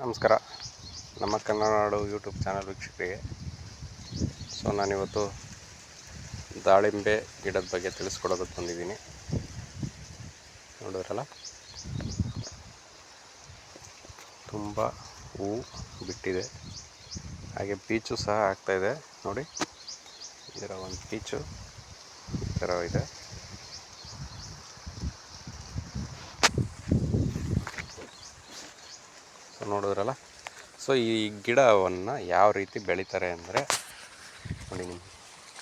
ನಮಸ್ಕಾರ. ನಮ್ಮ ಕನ್ನಡ ನಾಡು YouTube channel ವೀಕ್ಷಕರಿಗೆ. ಸೊ, ನಾನಿವತ್ತು ದಾಳಿಂಬೆ ಗಿಡದ ಬಗ್ಗೆ ತಿಳಿಸ್ಕೊಡೋದಕ್ಕೆ ಬಂದಿದ್ದೀನಿ. ನೋಡಿದ್ರಲ್ಲ? ತುಂಬ ಹೂ ಬಿಟ್ಟಿದೆ. ಹಾಗೆ ಪೀಚು ಸಹ ಆಗ್ತಾಯಿದೆ ನೋಡಿ, ಇದರ ಒಂದು ಪೀಚು ಈ ಥರ ಇದೆ. ನೋಡಿದ್ರಲ್ಲ? ಸೊ ಈ ಗಿಡವನ್ನು ಯಾವ ರೀತಿ ಬೆಳೀತಾರೆ ಅಂದರೆ ನೋಡಿ ನಿಮ್ಮ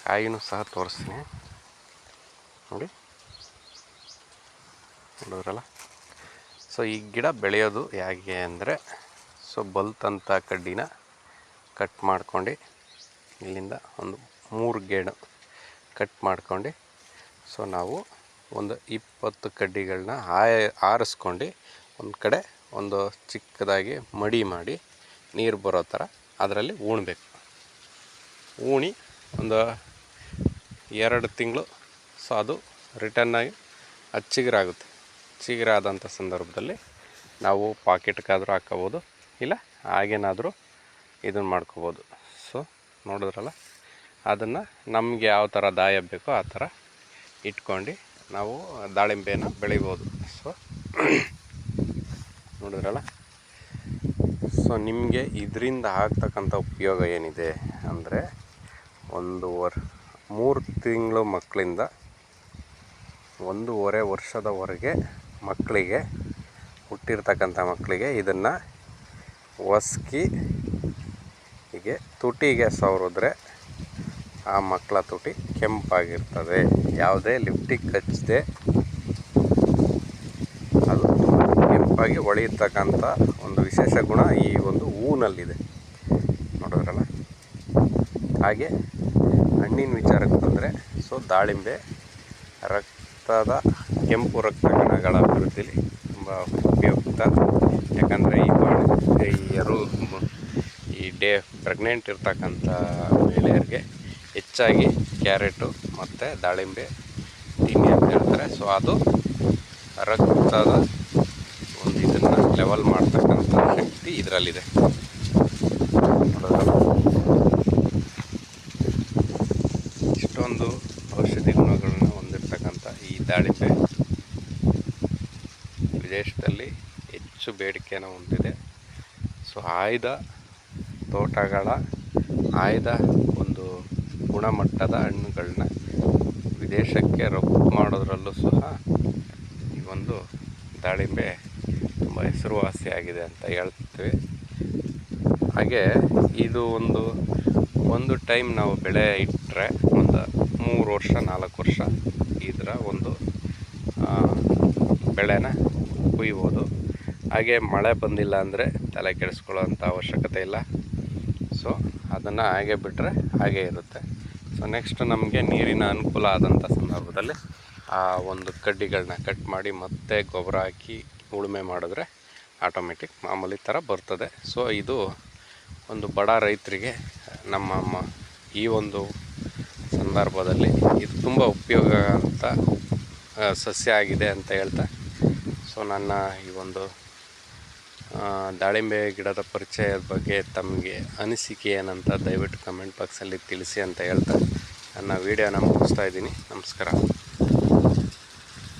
ಕಾಯಿನೂ ಸಹ ತೋರಿಸ್ತೀನಿ. ನೋಡಿ. ನೋಡಿದ್ರಲ್ಲ? ಸೊ ಈ ಗಿಡ ಬೆಳೆಯೋದು ಹೇಗೆ ಅಂದರೆ ಸೊ ಬಲ್ತಂಥ ಕಡ್ಡಿನ ಕಟ್ ಮಾಡ್ಕೊಂಡು ಇಲ್ಲಿಂದ ಒಂದು ಮೂರು ಗೇಣು ಕಟ್ ಮಾಡ್ಕೊಂಡು ಸೊ ನಾವು ಒಂದು ಇಪ್ಪತ್ತು ಕಡ್ಡಿಗಳನ್ನ ಆಯ, ಆರಿಸ್ಕೊಂಡು ಒಂದು ಕಡೆ ಒಂದು ಚಿಕ್ಕದಾಗಿ ಮಡಿ ಮಾಡಿ ನೀರು ಬರೋ ಥರ ಅದರಲ್ಲಿ ಉಣ್ಬೇಕು ಉಣಿ ಒಂದು ಎರಡು ತಿಂಗಳು ಸೊ ಅದು ರಿಟರ್ನಾಗಿ ಅದು ಚಿಗುರಾಗುತ್ತೆ. ಚಿಗುರಾದಂಥ ಸಂದರ್ಭದಲ್ಲಿ ನಾವು ಪಾಕೆಟ್ಗಾದರೂ ಹಾಕ್ಕೋಬೋದು, ಇಲ್ಲ ಹಾಗೇನಾದರೂ ಇದನ್ನು ಮಾಡ್ಕೋಬೋದು. ಸೊ ನೋಡಿದ್ರಲ್ಲ? ಅದನ್ನು ನಮಗೆ ಯಾವ ಥರ ದಾಯ ಬೇಕೋ ಆ ಥರ ಇಟ್ಕೊಂಡು ನಾವು ದಾಳಿಂಬೆಯನ್ನು ಬೆಳಿಬೋದು. ಸೊ ನೋಡಿದ್ರಲ್ಲ ಸೊ ನಿಮಗೆ ಇದರಿಂದ ಆಗ್ತಕ್ಕಂಥ ಉಪಯೋಗ ಏನಿದೆ ಅಂದರೆ ಒಂದು ವರ್ ಮೂರು ತಿಂಗಳು ಮಕ್ಕಳಿಂದ ಒಂದೂವರೆ ವರ್ಷದವರೆಗೆ ಮಕ್ಕಳಿಗೆ ಹುಟ್ಟಿರ್ತಕ್ಕಂಥ ಮಕ್ಕಳಿಗೆ ಇದನ್ನು ಒಸ್ಕಿ ಹೀಗೆ ತುಟಿಗೆ ಸವರಿದ್ರೆ ಆ ಮಕ್ಕಳ ತುಟಿ ಕೆಂಪಾಗಿರ್ತದೆ. ಯಾವುದೇ ಲಿಪ್ಟಿಕ್ ಹಚ್ಚದೆ ಅದು ತುಂಬ ಕೆಂಪಾಗಿ ಹೊಳೆಯತಕ್ಕಂಥ ಒಂದು ವಿಶೇಷ ಗುಣ ಈ ಒಂದು ಹೂನಲ್ಲಿದೆ. ನೋಡೋದ್ರಲ್ಲ? ಹಾಗೆ ಹಣ್ಣಿನ ವಿಚಾರಕ್ಕೆ ಬಂದರೆ ಸೊ ದಾಳಿಂಬೆ ರಕ್ತದ ಕೆಂಪು ರಕ್ತ ಕಣಗಳ ಅಭಿವೃದ್ಧಿಲಿ ತುಂಬ ಉಪಯುಕ್ತ. ಯಾಕಂದರೆ ಈ ಬಾಳೆ ಈ ಈ ಡೇ ಪ್ರೆಗ್ನೆಂಟ್ ಇರ್ತಕ್ಕಂಥ ಮಹಿಳೆಯರಿಗೆ ಹೆಚ್ಚಾಗಿ ಕ್ಯಾರೆಟು ಮತ್ತು ದಾಳಿಂಬೆ ತಿನ್ನಿ ಅಂತ ಹೇಳ್ತಾರೆ. ಸೊ ಅದು ರಕ್ತದ ಲೆವೆಲ್ ಮಾಡ್ತಕ್ಕಂಥ ಶಕ್ತಿ ಇದರಲ್ಲಿದೆ. ಇಷ್ಟೊಂದು ಔಷಧಿ ಗುಣಗಳನ್ನು ಹೊಂದಿರತಕ್ಕಂಥ ಈ ದಾಳಿಂಬೆ ವಿದೇಶದಲ್ಲಿ ಹೆಚ್ಚು ಬೇಡಿಕೆಯನ್ನು ಹೊಂದಿದೆ. ಸೊ, ಆಯ್ದ ತೋಟಗಳ, ಆಯ್ದ ಒಂದು ಗುಣಮಟ್ಟದ ಹಣ್ಣುಗಳನ್ನ ವಿದೇಶಕ್ಕೆ ರಫ್ತು ಮಾಡೋದ್ರಲ್ಲೂ ಸಹ ಈ ಒಂದು ದಾಳಿಂಬೆ ಹೆಸರುವಾಸಿಯಾಗಿದೆ ಅಂತ ಹೇಳ್ತೀವಿ. ಹಾಗೆ ಇದು ಒಂದು ಒಂದು ಟೈಮ್ ನಾವು ಬೆಳೆ ಇಟ್ಟರೆ ಒಂದು ಮೂರು ವರ್ಷ, ನಾಲ್ಕು ವರ್ಷ ಇದರ ಒಂದು ಬೆಳೆನ ಕುಯ್ಬೋದು. ಹಾಗೆ ಮಳೆ ಬಂದಿಲ್ಲ ಅಂದರೆ ತಲೆ ಕೆಡಿಸ್ಕೊಳ್ಳೋಂಥ ಅವಶ್ಯಕತೆ ಇಲ್ಲ. ಸೊ ಅದನ್ನು ಹಾಗೆ ಬಿಟ್ಟರೆ ಹಾಗೆ ಇರುತ್ತೆ. ಸೊ ನೆಕ್ಸ್ಟ್ ನಮಗೆ ನೀರಿನ ಅನುಕೂಲ ಆದಂಥ ಸಂದರ್ಭದಲ್ಲಿ ಆ ಒಂದು ಕಡ್ಡಿಗಳನ್ನ ಕಟ್ ಮಾಡಿ ಮತ್ತೆ ಗೊಬ್ಬರ ಹಾಕಿ ಉಳುಮೆ ಮಾಡಿದ್ರೆ ಆಟೋಮೆಟಿಕ್ ಮಾಮೂಲಿ ಥರ ಬರ್ತದೆ. ಸೊ ಇದು ಒಂದು ಬಡ ರೈತರಿಗೆ ನಮ್ಮ ಈ ಒಂದು ಸಂದರ್ಭದಲ್ಲಿ ಇದು ತುಂಬ ಉಪಯೋಗ ಅಂತ ಸಸ್ಯ ಆಗಿದೆ ಅಂತ ಹೇಳ್ತಾ ಸೊ ನನ್ನ ಈ ಒಂದು ದಾಳಿಂಬೆ ಗಿಡದ ಪರಿಚಯದ ಬಗ್ಗೆ ತಮಗೆ ಅನಿಸಿಕೆ ಏನಂತ ದಯವಿಟ್ಟು ಕಮೆಂಟ್ ಬಾಕ್ಸಲ್ಲಿ ತಿಳಿಸಿ ಅಂತ ಹೇಳ್ತಾ, ನನ್ನ ವೀಡಿಯೋನ ಮುಗಿಸ್ತಾ ಇದ್ದೀನಿ. ನಮಸ್ಕಾರ.